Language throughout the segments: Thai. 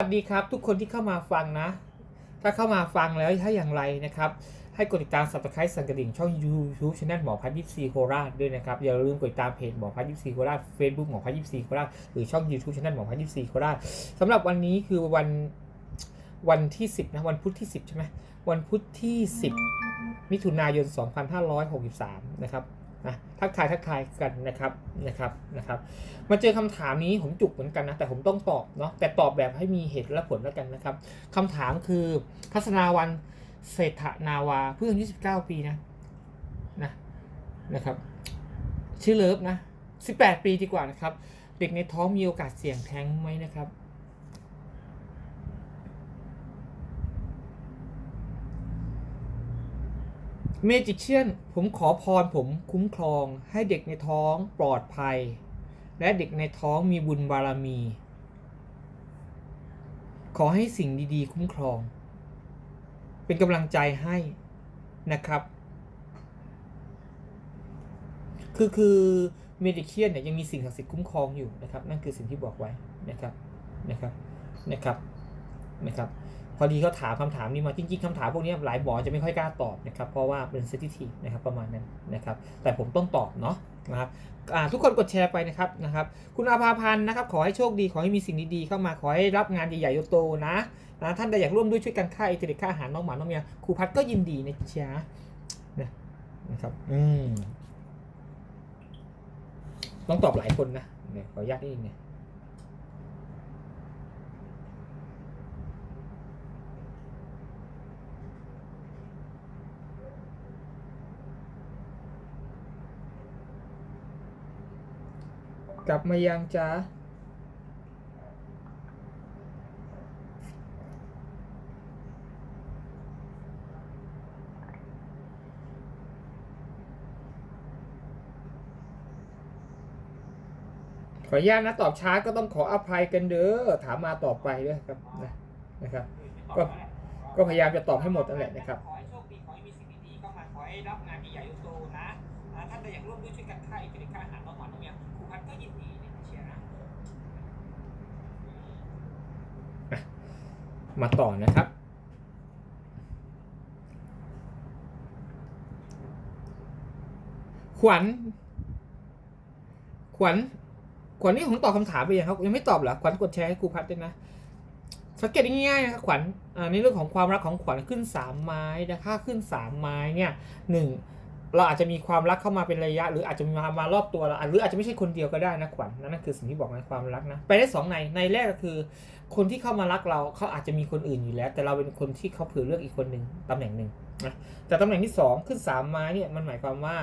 สวัสดีครับทุกคนที่เข้ามาฟังนะ ถ้าเข้ามาฟังแล้วถ้าอย่างไรนะครับ ให้กดติดตาม subscribe สั่นกระดิ่งช่อง YouTube Channel หมอพัฒยิปซีโคราชด้วยนะครับ อย่าลืมกดติดตามเพจหมอพัฒยิปซีโคราช Facebook หมอพัฒยิปซีโคราชหรือช่อง YouTube Channel หมอพัฒยิปซีโคราชสำหรับวันนี้คือวันวันที่ 10 นะ วันพุธที่ 10 ใช่ไหมวันพุธที่ 10 มิถุนายน 2563 นะครับ นะทักทายทักทายกันนะครับนะครับนะครับมาเจอคำถามนี้ผมจุกเหมือนกันนะแต่ผมต้องตอบเนาะแต่ตอบแบบให้มีเหตุและผลแล้วกันนะครับคำถามคือทัศนาวันเศรษฐนาวาเพิ่งอายุ19ปีนะนะนะครับ ชื่อเลิฟนะ18ปีดีกว่านะครับ เด็กในท้องมีโอกาสเสี่ยงแท้งไหมนะครับ เมจิเชียนผมขอพรผมคุ้มครอง ให้เด็กในท้องปลอดภัย และเด็กในท้องมีบุญบารมี ขอให้สิ่งดีๆ คุ้มครอง เป็นกำลังใจให้นะครับ คือคือเมดิเชียนเนี่ยยังมีสิ่งศักดิ์สิทธิ์คุ้มครองอยู่นะครับ นั่นคือสิ่งที่บอกไว้นะครับนะครับนะครับนะครับ พอดีเขาถามคำถามนี้มาจริงๆคำถามพวกนี้หลายบอจะไม่ค่อยกล้าตอบนะครับเพราะว่าเป็นเซนซิทีฟนะครับประมาณนั้นนะครับแต่ผมต้องตอบเนาะนะครับทุกคนกดแชร์ไปนะครับนะครับ คุณอาภาพันธ์นะครับ ขอให้โชคดีขอให้มีสิ่งดีๆเข้ามาขอให้รับงานใหญ่ๆโตๆนะนะท่านใดอยากร่วมด้วยช่วยกันค่าเอเจเด็กค่าอาหารน้องหมาน้องแมวครูพัดก็ยินดีนะจ๊ะนะนะครับอืมต้องตอบหลายคนนะเนี่ยขออนุญาตนิดนึงเนี่ย กลับมายังจ้าขออนุญาตนะตอบช้าก็ต้องขออภัยกันเด้อถามมาตอบไปด้วยครับนะนะครับ ก็ก็พยายามจะตอบให้หมดนั่นแหละนะครับขอให้โชคดีขอให้มีสิ่งดีๆเข้ามาขอให้รับงานที่ใหญ่โตนะ ท่านใดอยากร่วมด้วยช่วยกันค่าเอกค่าอาหารน้องหมาน้องแมวครูพัดก็ยินดีนะเชียร์นะมาต่อนะครับ ขวัญ ขวัญ ขวัญนี่ผมตอบคำถามไปยังครับยังไม่ตอบเหรอ ขวัญกดแชร์ให้ครูพัดด้วยนะ สังเกตง่ายๆนะครับขวัญในเรื่องของความรักของขวัญขึ้นสามไม้นะถ้าขึ้นสามไม้เนี่ยหนึ่ง เราอาจจะมีความรักเข้ามาเป็นระยะ หรืออาจจะมามารอบตัวเราหรืออาจจะไม่ใช่คนเดียวก็ได้นะขวัญนั่นคือสิ่งที่บอกในความรักนะไปได้สองในในแรกก็คือ คนที่เข้ามารักเราเขาอาจจะมีคนอื่นอยู่แล้ว แต่เราเป็นคนที่เขาเผื่อเลือกอีกคนหนึ่งตำแหน่งหนึ่งนะแต่ตำแหน่งที่สองขึ้นสามไม้เนี่ยมันหมายความว่า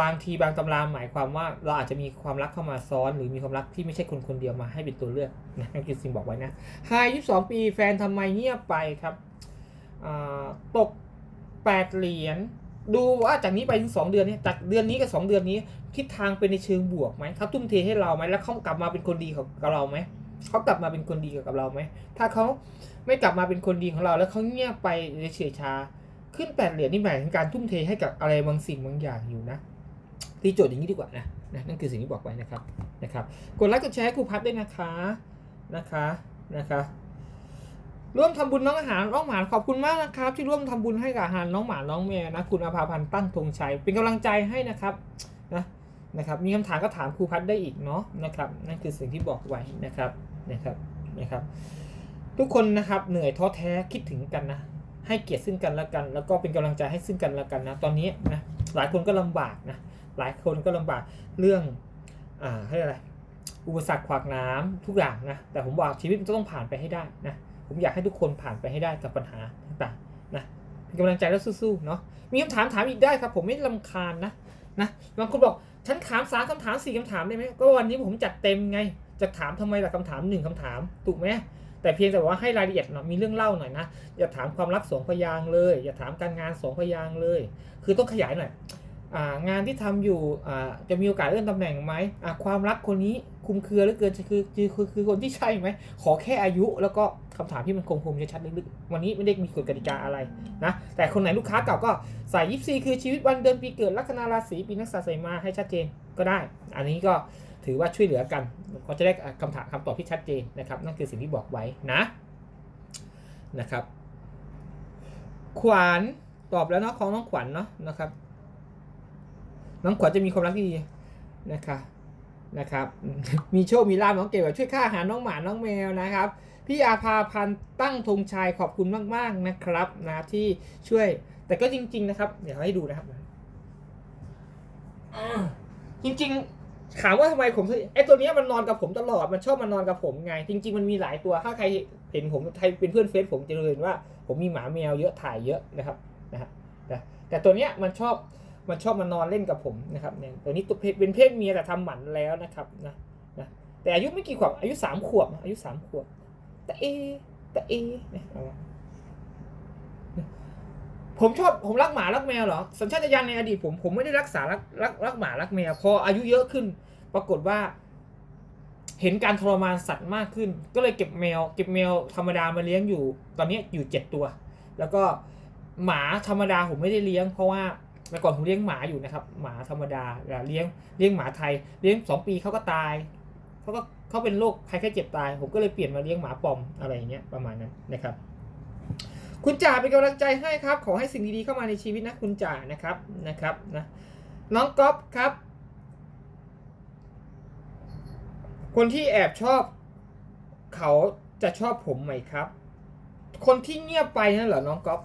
บางทีบางตำราหมายความว่าเราอาจจะมีความรักเข้ามาซ้อน หรือมีความรักที่ไม่ใช่คนคนเดียวมาให้เป็นตัวเลือกนะนั่นคือสิ่งบอกไว้นะไฮยี่สิบสองปีแฟนทำไมเงียบไปครับตกแปดเหรียญ ดูว่าจากนี้ไปถึงสองเดือนนี้จากเดือนนี้กับสองเดือนนี้ทิศทางเป็นในเชิงบวกไหมเขาทุ่มเทให้เราไหมแล้วเขากลับมาเป็นคนดีกับเราไหมเขากลับมาเป็นคนดีกับเราไหมถ้าเขาไม่กลับมาเป็นคนดีของเรา แล้วเขาเงียบไปเฉยชา ขึ้นแปดเหรียญนี่หมายถึงการทุ่มเทให้กับอะไรบางสิ่งบางอย่างอยู่นะตีโจทย์อย่างนี้ดีกว่านะนะนั่นคือสิ่งที่บอกไว้นะครับนะครับ กดไลค์กดแชร์ให้ครูพัดด้วยนะคะนะคะนะคะ ร่วมทำบุญน้องอาหารน้องหมาขอบคุณมากนะครับ ที่ร่วมทำบุญให้กับอาหารน้องหมาน้องแมวนะคุณอาภาพันธ์ตั้งธงชัยเป็นกำลังใจให้นะครับนะนะครับมีคำถามก็ถามครูพัดได้อีกเนาะนะครับนั่นคือสิ่งที่บอกไว้นะครับนะครับนะครับ ทุกคนนะครับเหนื่อยท้อแท้คิดถึงกันนะ ให้เกียรติซึ่งกันและกัน แล้วก็เป็นกำลังใจให้ซึ่งกันและกันนะตอนนี้นะหลายคนก็ลำบากนะหลายคนก็ลำบากเรื่องอ่าให้อะไรอุปสรรคขวากน้ำทุกอย่างนะแต่ผมบอกชีวิตมันต้องผ่านไปให้ได้นะ ผมอยากให้ทุกคนผ่านไปให้ได้กับปัญหาต่างๆนะเป็นกำลังใจแล้วสู้ๆเนาะมีคำถามถามอีกได้ครับ ผมไม่ลำคาญนะนะบางคนบอกฉันถามสามคำถามสี่คำถามได้ไหมก็วันนี้ผมจัดเต็มไงจะถามทำไมล่ะคำถามหนึ่งคำถามถูกไหมแต่เพียงแต่ว่าให้รายละเอียดหน่อยมีเรื่องเล่าหน่อยนะอย่าถามความรักสองพยางเลย อย่าถามการงานสองพยางเลย คือต้องขยายหน่อย งานที่ทำอยู่อจะมีโอกาสเลื่อนตำแหน่งไหมความรักคนนี้คุมเครือหลือเกินคือคือคือคือคนที่ใช่ไหมขอแค่อายุแล้วก็คำถามที่มันคงคมชัดลึกๆวันนี้ไม่ได้มีกฎกติกาอะไรนะแต่คนไหนลูกค้าเก่าก็ใส่ยิปซีคือชีวิตวันเดือนปีเกิดลัคนาราศีปีนักษัตริย์ใส่มาให้ชัดเจนก็ได้ อันนี้ก็ถือว่าช่วยเหลือกันก็จะได้คำถามคำตอบที่ชัดเจนนะครับนั่นคือสิ่งที่บอกไว้นะนะครับ ขวัญตอบแล้วเนาะของน้องขวัญเนาะนะครับ น้องขวัญจะมีความรักที่ดีนะครับนะครับ มีโชค มีลาภน้องเก๋แบบช่วยค่าอาหารน้องหมา น้องแมวนะครับ พี่อาภาพันธ์ตั้งธงชัยขอบคุณมาก ๆนะครับนะที่ช่วย แต่ก็จริง ๆ นะครับ เดี๋ยวให้ดูนะครับ จริง ๆ ถามว่าทำไมผมไอตัวเนี้ยมันนอนกับผมตลอด มันชอบมานอนกับผมไง จริง ๆ มันมีหลายตัว ถ้าใครเห็นผมใครเป็นเพื่อนเฟซผมจะเห็นว่า ผมมีหมาแมวเยอะถ่ายเยอะนะครับนะฮะนะแต่ตัวเนี้ยมันชอบ มันชอบมานอนเล่นกับผมนะครับเนี่ยตัวนี้ตัวเพศเป็นเพศเมียแต่ทำหมันแล้วนะครับนะนะแต่อายุไม่กี่ขวบอายุสามขวบอายุสามขวบแต่เอแต่เอเนี่ยเอาวะผมชอบผมรักหมารักแมวเหรอสัญชาตญาณในอดีตผมผมไม่ได้รักษารักรักรักหมารักแมวพออายุเยอะขึ้น ปรากฏว่า เห็นการทรมานสัตว์มากขึ้น ก็เลยเก็บแมว เก็บแมวธรรมดามาเลี้ยงอยู่ ตอนนี้อยู่เจ็ดตัว แล้วก็หมาธรรมดาผมไม่ได้เลี้ยง เพราะว่า เมื่อก่อนผมเลี้ยงหมาอยู่นะครับ หมาธรรมดาเลี้ยงเลี้ยงหมาไทย เลี้ยงสองปีเขาก็ตายเขาก็เขาเป็นโรคใครแค่เจ็บตาย ผมก็เลยเปลี่ยนมาเลี้ยงหมาปอมอะไรอย่างเงี้ยประมาณนั้นนะครับ คุณจ่าเป็นกำลังใจให้ครับ ขอให้สิ่งดีๆเข้ามาในชีวิตนะคุณจ่านะครับนะครับนะน้องก๊อฟครับ คนที่แอบชอบ เขาจะชอบผมไหมครับ คนที่เงียบไปนั่นเหรอน้องก๊อฟ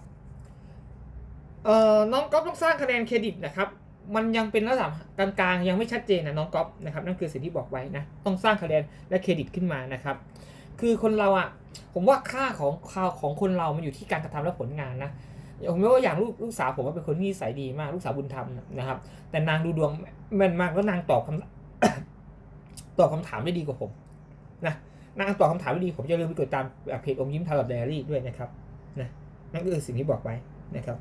เอ่อน้องก๊อฟต้องสร้างคะแนนเครดิตนะครับ มันยังเป็นระดับกลางๆ ยังไม่ชัดเจนนะน้องก๊อฟนะครับนั่นคือสิ่งที่บอกไว้นะต้องสร้างคะแนนและเครดิตขึ้นมานะครับ คือคนเราอะผมว่าค่าของค่าของคนเรา มันอยู่ที่การกระทำและผลงานนะผมว่าอย่างลูกลูกสาวผมว่าเป็นคนที่สัยดีมากลูกสาวบุญธรรมนะครับ แต่นางดูดวงแม่นมากแล้วนางตอบคำตอบคำถามได้ดีกว่าผมนะนางตอบคำถามได้ดีผมจะลืมไปกดตามเพจอมยิ้มทากับไดอารี่ด้วยนะครับนะนั่นก็คือสิ่งที่บอกไว้นะครับ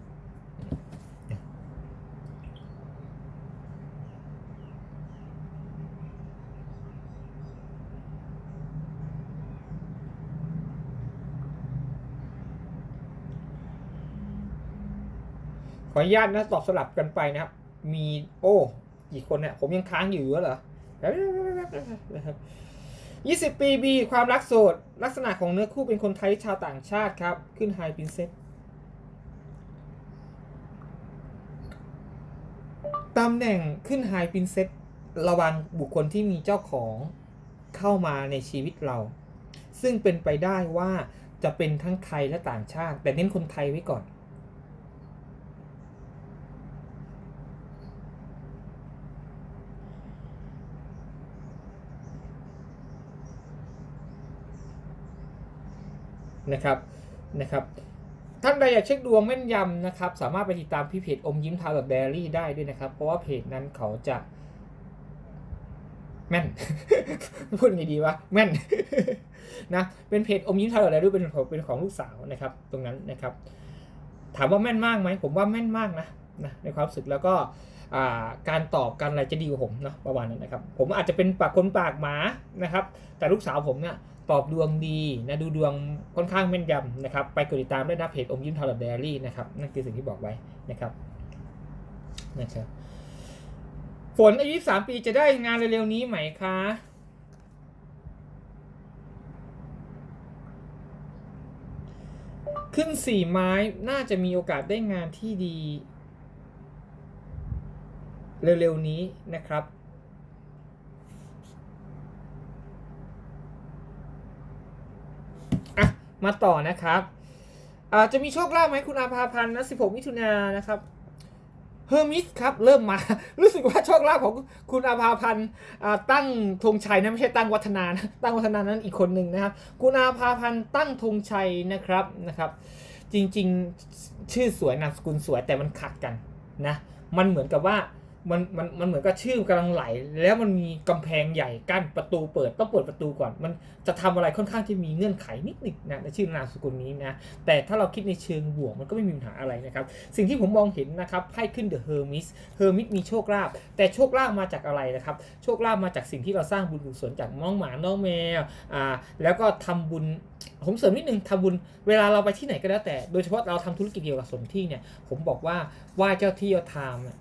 ออนุญาตนะตอบสลับกันไปนะครับ มีโอ้กี่คนเนี่ยผมยังค้างอยู่เหรอนะครับยี่สิบปีบีความรักโสด ลักษณะของเนื้อคู่เป็นคนไทยชาวต่างชาติครับ ขึ้นไฮพินเซตตำแหน่งขึ้นไฮพินเซตระวังบุคคลที่มีเจ้าของเข้ามาในชีวิตเรา ซึ่งเป็นไปได้ว่าจะเป็นทั้งไทยและต่างชาติ แต่เน้นคนไทยไว้ก่อน นะครับนะครับท่านใดอยากเช็คดวงแม่นยำนะครับสามารถไปติดตามที่เพจอมยิ้มทาวกับแบรี่ได้ด้วยนะครับ เพราะว่าเพจนั้นเขาจะแม่น พูดไงดีวะแม่นนะเป็นเพจอมยิ้มทาวกับแบรี่เป็นของเป็นของลูกสาวนะครับ ตรงนั้นนะครับ ถามว่าแม่นมากไหมผมว่าแม่นมากนะนะในความรู้สึกแล้วก็การตอบการอะไรจะดีกว่าผมเนาะประมาณนั้นนะครับ ผมอาจจะเป็นปากคนปากหมานะครับ แต่ลูกสาวผมเนี่ย ตอบดวงดีนะดูดวงค่อนข้างแม่นยำนะครับ ไปกดติดตามได้นะเพจอมยิ้มทอร์เดอรี่นะครับนั่นคือสิ่งที่บอกไว้นะครับนะครับฝนอายุ3ปีจะได้งานเร็วๆนี้ไหมคะขึ้นสี่ไม้น่าจะมีโอกาสได้งานที่ดี เร็วๆนี้นะครับ อะ มาต่อนะครับอาจะมีโชคลาภไหมคุณอาภาพันธ์นะ16มิถุนายนนะครับเฮอร์มิสครับเริ่มมา รู้สึกว่าโชคลาภของคุณอาภาพันธ์ตั้งธงชัยนะไม่ใช่ตั้งวัฒนานะตั้งวัฒนานั้นอีกคนหนึ่งนะครับ คุณอาภาพันธ์ตั้งธงชัยนะครับนะครับ จริงๆ ชื่อสวยนามสกุลสวยแต่มันขัดกันนะ มันเหมือนกับว่า มันมันมันเหมือนกับชื่อกำลังไหล แล้วมันมีกำแพงใหญ่กั้นประตูเปิดต้องเปิดประตูก่อน มันจะทำอะไรค่อนข้างที่มีเงื่อนไขนิดหนึ่งนะในชื่อนามสกุลนี้นะแต่ถ้าเราคิดในเชิงบวกมันก็ไม่มีปัญหาอะไรนะครับ สิ่งที่ผมมองเห็นนะครับไพ่ขึ้นเดอะเฮอร์มิสเฮอร์มิสมีโชคลาภแต่โชคลาภมาจากอะไรนะครับ โชคลาภมาจากสิ่งที่เราสร้างบุญกุศลจากน้องหมาน้องแมวอ่าแล้วก็ทำบุญผมเสริมนิดนึงทำบุญเวลาเราไปที่ไหนก็แล้วแต่ โดยเฉพาะเราทำธุรกิจเกี่ยวกับสนที่เนี่ยผมบอกว่าไหว้เจ้าที่เจ้าทางเนี่ย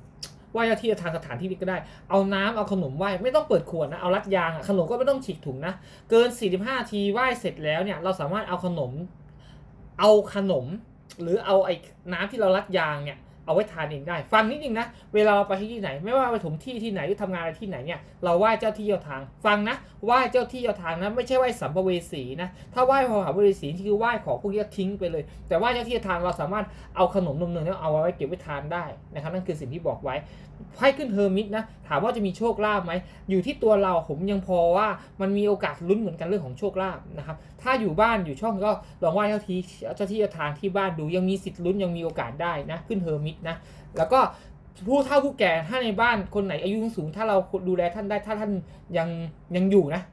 ไหว้เจ้าที่ทางสถานที่นี้ก็ได้ เอาน้ำเอาขนมไหว้ไม่ต้องเปิดขวดนะ เอารัดยางขนมก็ไม่ต้องฉีกถุงนะ เกิน 45นาทีไหว้เสร็จแล้วเนี่ย เราสามารถเอาขนม เอาขนม หรือเอาไอ้น้ำที่เรารัดยางเนี่ย เอาไว้ทานเองได้ ฟังนิดนึงนะ เวลาเราไปที่ไหน ไม่ว่าไปถมที่ที่ไหนหรือทำงานอะไรที่ไหนเนี่ย เราไหว้เจ้าที่เจ้าทาง ฟังนะ ไหว้เจ้าที่เจ้าทางนะ ไม่ใช่ไหว้สัมภเวสีนะ ถ้าไหว้พระมหาเวสีที่คือไหว้ของพวกนี้ทิ้งไปเลย แต่ไหว้เจ้าที่เจ้าทางเราสามารถเอาขนมนมเนยเนี่ยเอาไว้เก็บไว้ทานได้นะครับ นั่นคือสิ่งที่บอกไว้ให้ขึ้นเฮอร์มิตนะ ถามว่าจะมีโชคลาภไหม อยู่ที่ตัวเราผมยังพอว่ามันมีโอกาสลุ้นเหมือนกันเรื่องของโชคลาภนะครับ ถ้าอยู่บ้านอยู่ช่องก็ลองไหว้เจ้าที่เจ้าที่เจ้าทางที่บ้านดูยังมีสิทธิ์ลุ้นยังมีโอกาสได้นะขึ้นเฮอร์มิตนะแล้วก็ผู้เฒ่าผู้แก่ถ้าในบ้านคนไหนอายุสูงถ้าเราดูแลท่านได้ถ้าท่านยังยังอยู่นะ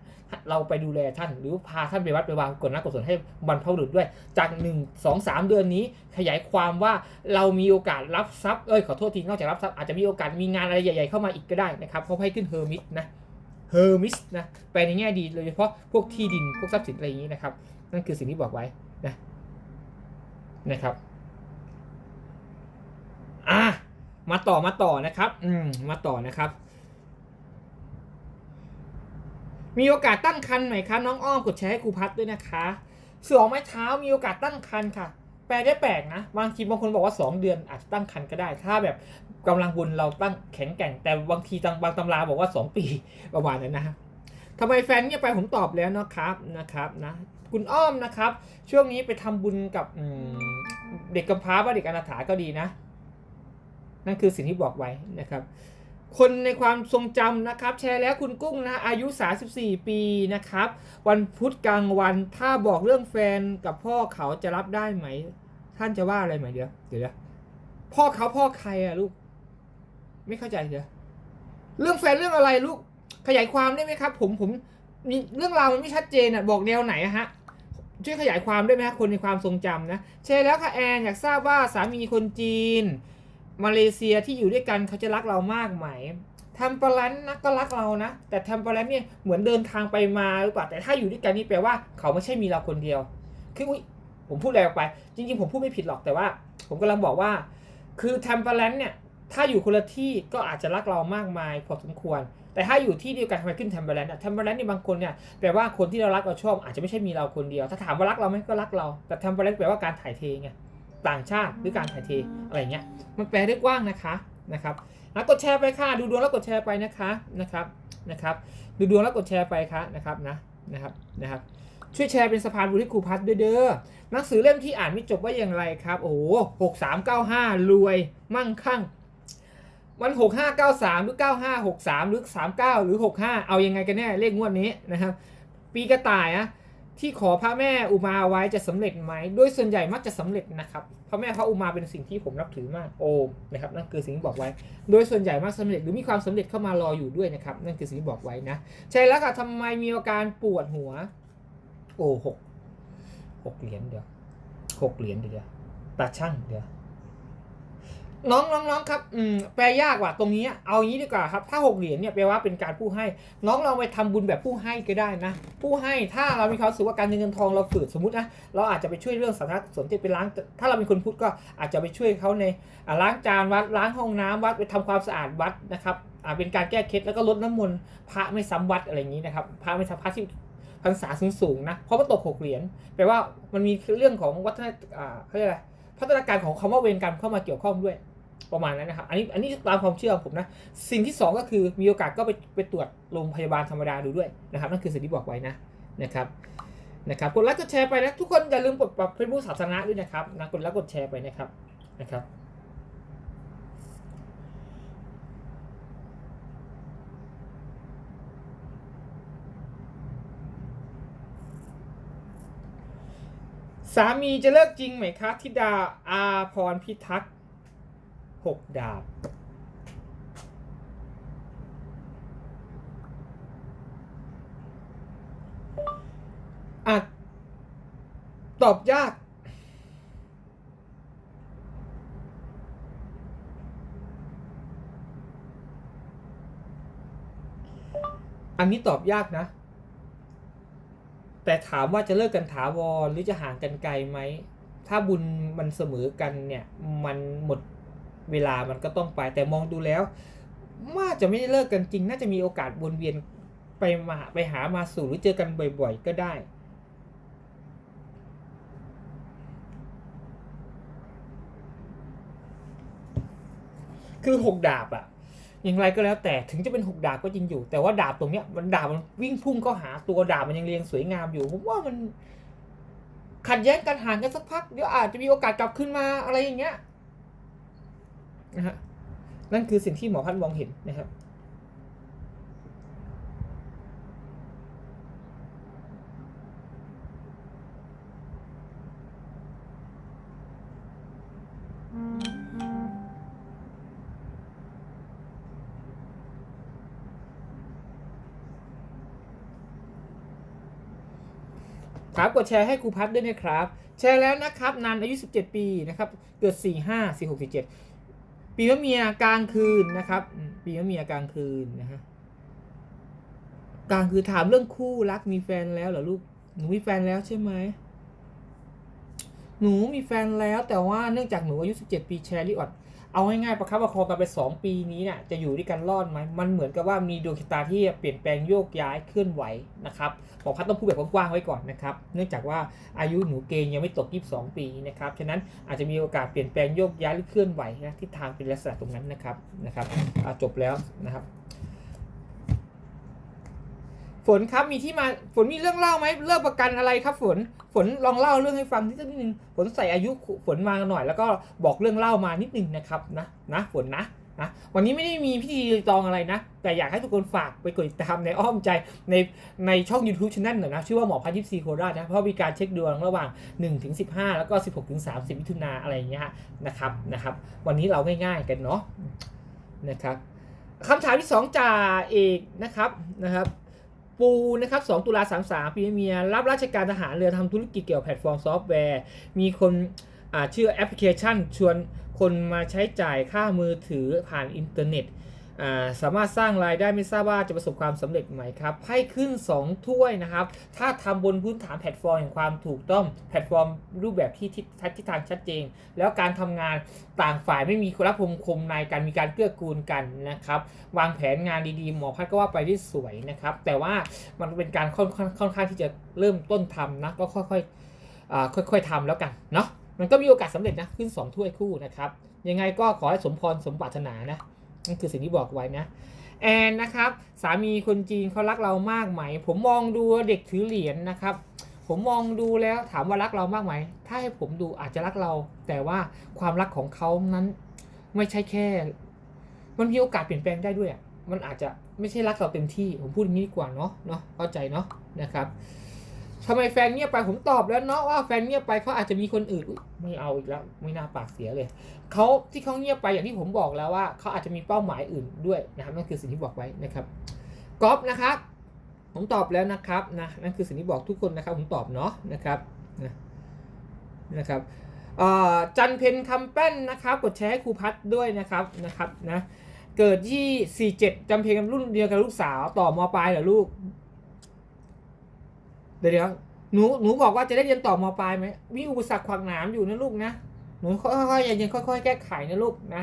เราไปดูแลท่านหรือพาท่านไปวัดไปวางกฎนักกฎสนให้บรรพบุรุษด้วย จาก 1 2 3 เดือนนี้ขยายความว่าเรามีโอกาสรับทรัพย์เอ้ยขอโทษทีนอกจากรับทรัพย์อาจจะมีโอกาสมีงานอะไรใหญ่ๆเข้ามาอีกก็ได้นะครับเพราให้ขึ้นเฮอร์มิตนะเฮอร์มิสนะแปลในแง่ดีโดยเฉพาะพวกที่ดินพวกทรัพย์สินอะไรอย่างนี้นะครับ นั่นคือสิ่งที่บอกไว้นะนะครับ อะ มาต่อมาต่อนะครับ อืมมาต่อนะครับ มีโอกาสตั้งครรภ์ไหมคะน้องอ้อมกดแชร์ให้ครูพัดด้วยนะคะเสือไม้เท้ามีโอกาสตั้งครรภ์ค่ะ แปลได้แปลกนะบางทีบางคนบอกว่า 2 เดือนอาจจะตั้งครรภ์ก็ได้ ถ้าแบบกำลังบุญเราตั้งแข็งแกร่ง แต่บางทีบางตำราบอกว่า 2 ปีประมาณนั้นนะทำไมแฟนเงียไปผมตอบแล้วนะครับนะครับนะคุณอ้อมนะครับ ช่วงนี้ไปทำบุญกับเด็กกำพร้าว่าเด็กอนาถาก็ดีนะ นั่นคือสิ่งที่บอกไว้นะครับ คนในความทรงจำนะครับ แชร์แล้วคุณกุ้งนะอายุ 34 ปีนะครับ วันพุธกลางวันถ้าบอกเรื่องแฟนกับพ่อเขาจะรับได้ไหม ท่านจะว่าอะไรไหมเดี๋ยวเดี๋ยวพ่อเขาพ่อใครอะลูก ไม่เข้าใจเดี๋ยวเรื่องแฟนเรื่องอะไรลูกขยายความได้ไหมครับ ผมผมมีเรื่องราวมันไม่ชัดเจนอะบอกแนวไหนอะฮะช่วยขยายความได้ไหมฮะคนในความทรงจำนะแชร์แล้วค่ะแอนอยากทราบว่าสามีคนจีน มาเลเซียที่อยู่ด้วยกันเขาจะรักเรามากไหมทำปารันนะก็รักเรานะ แต่ทำปารันเนี่ยเหมือนเดินทางไปมาหรือเปล่าแต่ถ้าอยู่ด้วยกันนี่แปลว่าเขาไม่ใช่มีเราคนเดียว คืออุ๊ยผมพูดอะไรออกไป จริง ๆ ผมพูดไม่ผิดหรอกแต่ว่า ผมกำลังบอกว่า คือทำปารันเนี่ยถ้าอยู่คนละที่ก็อาจจะรักเรามากมายพอสมควร แต่ถ้าอยู่ที่เดียวกันทำไมขึ้นทำบาลานซ์อะทำบาลานซ์เนี่ยบางคนเนี่ยแปลว่าคนที่เรารักเราชอบอาจจะไม่ใช่มีเราคนเดียว ถ้าถามว่ารักเราไหมก็รักเรา แต่ทำบาลานซ์แปลว่าการถ่ายเทไง ต่างชาติหรือการถ่ายเทอะไรเงี้ยมันแปลได้กว้างนะคะนะครับแล้วกดแชร์ไปค่ะดูดวงแล้วกดแชร์ไปนะคะนะครับนะครับ ดูดวงแล้วกดแชร์ไปค่ะนะครับนะนะครับนะครับ ช่วยแชร์เป็นสะพานบุญให้ครูพัดด้วยเด้อหนังสือเล่มที่อ่านไม่จบว่าอย่างไรครับโอ้โหหกสามเก้าห้ารวยมั่งคั่งวันหกห้าเก้าสามหรือเก้าห้าหกสามหรือสามเก้าหรือหกห้าเอายังไงกันแน่เลขงวดนี้นะครับ ปีกระต่ายอะ ที่ขอพระแม่อุมาไว้จะสำเร็จไหมโดยส่วนใหญ่มักจะสำเร็จนะครับพระแม่พระอุมาเป็นสิ่งที่ผมนับถือมากโอมนะครับนั่นคือสิ่งที่บอกไว้ โดยส่วนใหญ่มักสำเร็จหรือมีความสำเร็จเข้ามารออยู่ด้วยนะครับนั่นคือสิ่งที่บอกไว้นะใช่แล้วค่ะทำไมมีอาการปวดหัว โอ้หกหกเหรียญเดียวหกเหรียญเดียวตาช่างเดียว น้องน้องน้องครับอืมแปลยากว่ะตรงนี้เอางี้ดีกว่าครับ ถ้าหกเหรียญเนี่ยแปลว่าเป็นการผู้ให้ น้องเราไปทำบุญแบบผู้ให้ก็ได้นะ ผู้ให้ถ้าเรามีความรู้สึกว่าการเงินทองเราฝืดสมมตินะเราอาจจะไปช่วยเรื่องสาธารณสนที่ไปล้าง ถ้าเราเป็นคนพุทธก็อาจจะไปช่วยเขาในล้างจานวัดล้างห้องน้ำวัดไปทำความสะอาดวัดนะครับอ่าเป็นการแก้เคล็ดแล้วก็ลดน้ำมนต์พระไม่ซ้ำวัดอะไรอย่างนี้นะครับพระไม่ซ้ำพระที่พรรษาสูงๆนะเพราะมันตกหกเหรียญแปลว่ามันมีเรื่องของวัฒนอ่าเขาเรียกอะไรพัฒนาการของคำว่าเวรกรรมเข้ามาเกี่ยวข้องด้วย ประมาณนั้นนะครับ อันนี้อันนี้ตามความเชื่อของผมนะ สิ่งที่สองก็คือมีโอกาสก็ไปไปตรวจโรงพยาบาลธรรมดาดูด้วยนะครับ นั่นคือสิ่งที่บอกไว้นะนะครับนะครับกดไลค์กดแชร์ไปนะทุกคนอย่าลืมกดปรับเฟซบุ๊กศาสนาด้วยนะครับนะกดไลค์กดแชร์ไปนะครับนะครับสามีจะเลิกจริงไหมคะทิดาอาพรพิทักษ์ หกดาบ อาจตอบยากอันนี้ตอบยากนะ แต่ถามว่าจะเลิกกันถาวรหรือจะห่างกันไกลไหม ถ้าบุญมันเสมอกันเนี่ย มันหมด เวลามันก็ต้องไป แต่มองดูแล้วน่าจะไม่ได้เลิกกันจริง น่าจะมีโอกาสวนเวียนไปมาไปหามาสู่หรือเจอกันบ่อย ๆ ก็ได้ คือหกดาบอะอย่างไรก็แล้วแต่ถึงจะเป็นหกดาบก็จริงอยู่ แต่ว่าดาบตรงเนี้ยมันดาบมันวิ่งพุ่งเข้าหาตัวดาบมันยังเรียงสวยงามอยู่ผมว่ามันขัดแย้งกันห่างกันสักพักเดี๋ยวอาจจะมีโอกาสกลับขึ้นมาอะไรอย่างเงี้ย นะฮะนั่นคือสิ่งที่หมอพัฒน์มองเห็นนะครับครับกดแชร์ให้ครูพัฒน์ด้วยนะครับ แชร์แล้วนะครับนันอายุ 17 ปีนะครับ เกิด 4 5 4 6 4 7 ปีมะเมียกลางคืนนะครับ ปีมะเมียกลางคืนนะฮะกลางคือถามเรื่องคู่รักมีแฟนแล้วเหรอลูกหนูมีแฟนแล้วใช่ไหมหนูมีแฟนแล้วแต่ว่าเนื่องจากหนูอายุ 17 ปีแชร์ลิออด เอาง่ายๆประคับประคองกันไป 2 ปีนี้เนี่ยจะอยู่ด้วยกันรอดไหมมันเหมือนกับว่ามีดวงชะตาที่เปลี่ยนแปลงโยกย้ายเคลื่อนไหวนะครับหมอพัดต้องพูดแบบกว้างๆไว้ก่อนนะครับ เนื่องจากว่าอายุหนูเกณฑ์ยังไม่ตก 22 ปีนะครับฉะนั้นอาจจะมีโอกาสเปลี่ยนแปลงโยกย้ายหรือเคลื่อนไหวนะทิศทางเป็นลักษณะตรงนั้นนะครับนะครับจบแล้วนะครับ ฝนครับมีที่มาฝนมีเรื่องเล่าไหมเรื่องประกันอะไรครับ ฝนฝนลองเล่าเรื่องให้ฟังนิดนึงฝนใส่อายุฝนมาหน่อย แล้วก็บอกเรื่องเล่ามานิดนึงนะครับนะนะฝนนะนะวันนี้ไม่ได้มีพิธีจองอะไรนะ แต่อยากให้ทุกคนฝากไปกดติดตามในอ้อมใจในในช่อง YouTube Channel หน่อยนะ ชื่อว่าหมอพันยิปซีโคราชนะ เพราะมีการเช็คดวงระหว่าง1ถึง15แล้วก็ 16ถึง30มิถุนาอะไรอย่างเงี้ยนะครับนะครับ วันนี้เราง่ายๆกันเนาะนะครับคำถามที่ 2จ่าเอกนะครับนะครับ ปูนะครับ 2 ตุลา 33 ปีเมีย รับราชการทหารเรือทำธุรกิจเกี่ยวกับแพลตฟอร์มซอฟต์แวร์ มีคนชื่อแอปพลิเคชัน ชวนคนมาใช้จ่ายค่ามือถือผ่านอินเทอร์เน็ต สามารถสร้างรายได้ไม่ทราบว่าจะประสบความสำเร็จไหมครับให้ขึ้น 2 ถ้วยนะครับ ถ้าทำบนพื้นฐานแพลตฟอร์มแห่งความถูกต้องแพลตฟอร์มรูปแบบที่ทิศทิศทางชัดเจน แล้วการทำงานต่างฝ่ายไม่มีคนรับคมคมในกันมีการเกื้อกูลกันนะครับ วางแผนงานดีๆ หมอพัดก็ว่าไปได้สวยนะครับ แต่ว่ามันเป็นการค่อนข้างค่อนข้างที่จะเริ่มต้นทำนะก็ค่อยๆค่อย ๆทำแล้วกันเนาะมันก็มีโอกาสสำเร็จนะขึ้น 2 ถ้วยคู่นะครับ ยังไงก็ขอให้สมพรสมปรารถนานะ นั่นคือสิ่งที่บอกไว้นะแอนนะครับสามีคนจีนเขารักเรามากไหม ผมมองดูเด็กถือเหรียญนะครับ ผมมองดูแล้วถามว่ารักเรามากไหม ถ้าให้ผมดูอาจจะรักเรา แต่ว่าความรักของเขานั้นไม่ใช่แค่ มันมีโอกาสเปลี่ยนแปลงได้ด้วยมันอาจจะไม่ใช่รักเราเต็มที่ผมพูดอย่างนี้ดีกว่าเนาะเนาะเข้าใจเนาะนะครับ ทำไมแฟนเงียบไปผมตอบแล้วเนาะว่าแฟนเงียบไปเขาอาจจะมีคนอื่นไม่เอาอีกแล้วไม่น่าปากเสียเลยเขาที่เขาเงียบไปอย่างที่ผมบอกแล้วว่าเขาอาจจะมีเป้าหมายอื่นด้วยนะครับนั่นคือสิ่งที่บอกไว้นะครับก๊อฟนะครับผมตอบแล้วนะครับนะนั่นคือสิ่งที่บอกทุกคนนะครับ ผมตอบเนาะนะครับนะนะครับจันเพนคำแป้นนะครับกดแชร์ให้ครูพัดด้วยนะครับนะครับนะเกิดที่ 47จำเพลงรุ่นเดียวกับลูกสาวต่อมปลายเหรอลูก เดี๋ยวเดี๋ยวหนูหนูบอกว่าจะได้เรียนต่อมปลายไหมมีอุปสรรคขวางหนามอยู่นะลูกนะหนูค่อยๆยังค่อย ๆ แก้ไขนะลูกนะ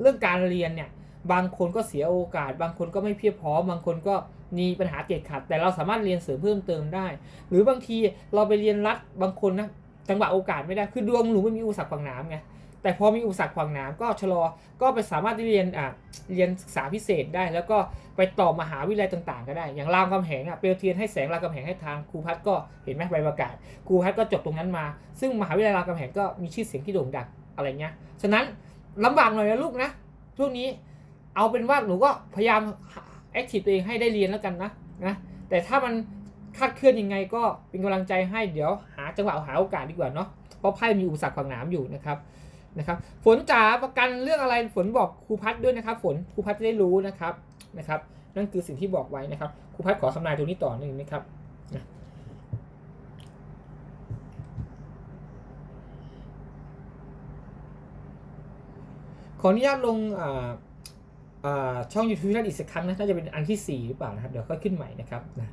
เรื่องการเรียนเนี่ยบางคนก็เสียโอกาส บางคนก็ไม่เพียบพร้อมบางคนก็มีปัญหาเกตขัด แต่เราสามารถเรียนเสริมเพิ่มเติมได้ หรือบางทีเราไปเรียนรัดบางคนนะจังหวะโอกาสไม่ได้คือดวงหนูไม่มีอุปสรรคขวางหนามไง แต่พอมีอุปสรรคขวางนามก็ชะลอก็ไปสามารถที่เรียนอะเรียนศึกษาพิเศษได้ แล้วก็ไปต่อมหาวิทยาลัยต่างๆ ก็ได้ อย่างรามคำแหงอะเปลวเทียนให้แสงรามคำแหงให้ทางครูพัฒก็เห็นไหมใบประกาศครูพัฒก็จบตรงนั้นมา ซึ่งมหาวิทยาลัยรามคำแหงก็มีชื่อเสียงที่โด่งดังอะไรเงี้ยฉะนั้นลำบากหน่อยนะลูกนะช่วงนี้เอาเป็นว่าหนูก็พยายามแอคทีฟตัวเองให้ได้เรียนแล้วกันนะนะแต่ถ้ามันคาดเคลื่อนยังไงก็เป็นกำลังใจให้เดี๋ยวหาจังหวะหาโอกาสดีกว่าเนาะเพราะไพ่มีอุปสรรคขวางหนามอยู่นะครับ นะครับฝนจ๋าประกันเรื่องอะไรฝนบอกครูพัดด้วยนะครับ ฝนครูพัดจะได้รู้นะครับนะครับ นั่นคือสิ่งที่บอกไว้นะครับครูพัดขอทำนายตรงนี้ต่อหนึ่งนะครับขออนุญาตลงอ่าอ่าช่อง YouTube นั่นอีกสักครั้งนะน่าจะเป็นอันที่ 4 หรือเปล่านะครับ เดี๋ยวค่อยขึ้นใหม่นะครับนะ